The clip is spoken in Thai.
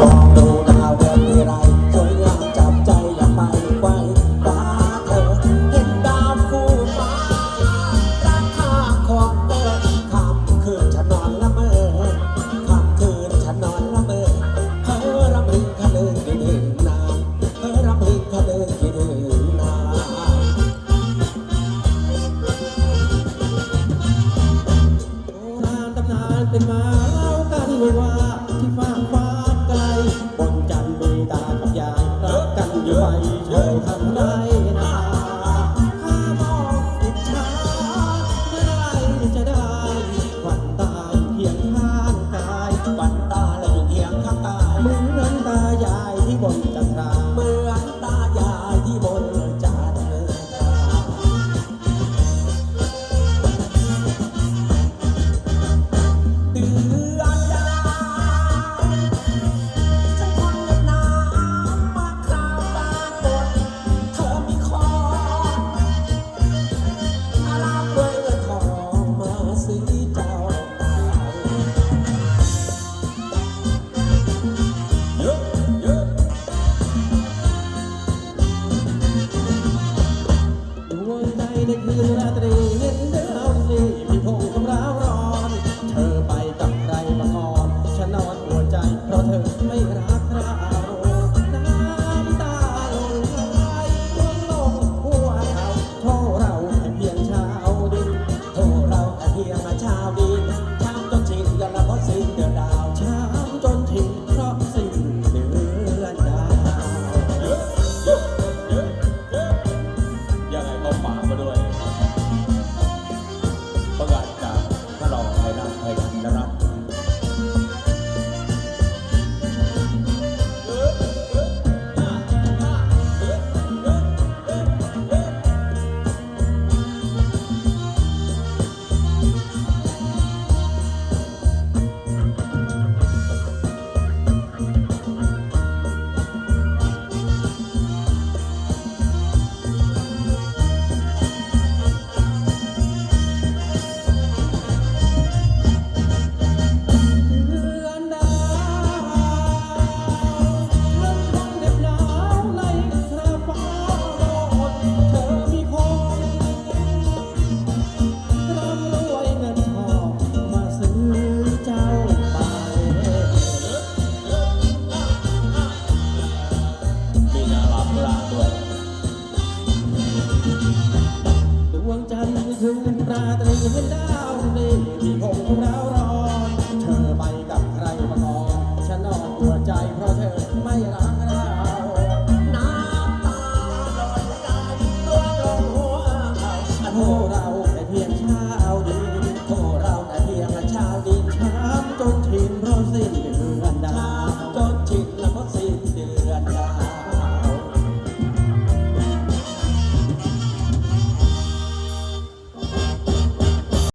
ลองดูดาวเดินทไรสวยงามจับใจอยาไปไกวตาเธอเห็นดาวคู่ฟ้าราคาของเธอคำคืนฉันนอนละเมอคำคืนฉันนอนละเมอเฮ้อรำพึงคเนินคิดนาเฮ้อรำพึงคเนินคิดถึนางโบรานานเป็นมาเล่ากันไว้ว่า ไม่รัก ถึงราตรีเป็นดาวเองที่ของเรา